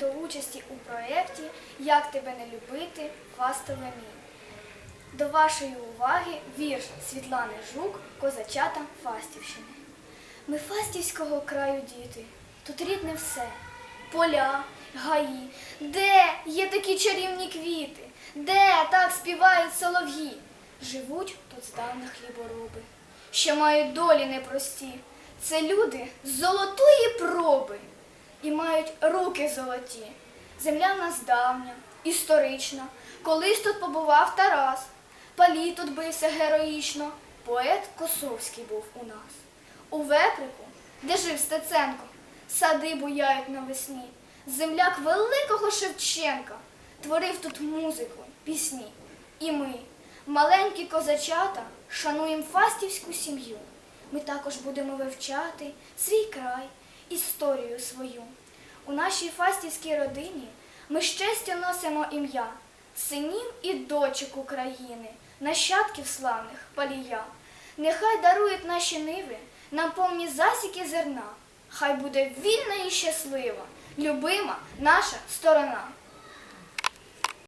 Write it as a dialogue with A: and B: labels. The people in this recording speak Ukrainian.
A: до участі у проєкті Як тебе не любити Фастолемій. До вашої уваги вірш Світлани Жук Козачата Фастівщини. Ми Фастівського краю діти, тут рідне все. Поля, гаї, де є такі чарівні квіти, де так співають солов'ї. Живуть тут здавна хлібороби, що мають долі непрості. Це люди з золотої проби і мають руки золоті. Земля в нас давня, історична. Колись тут побував Тарас, палій тут бився героїчно. Поет Косовський був у нас. У Веприку, де жив Стеценко, сади буяють навесні. Земляк великого Шевченка творив тут музику, пісні. І ми, маленькі козачата, шануємо фастівську сім'ю. Ми також будемо вивчати свій край, історію свою. У нашій фастівській родині ми щастя носимо ім'я синів і дочок України, нащадків славних палія. Нехай дарують наші ниви нам повні засіки зерна. Хай буде вільна і щаслива, любима наша сторона.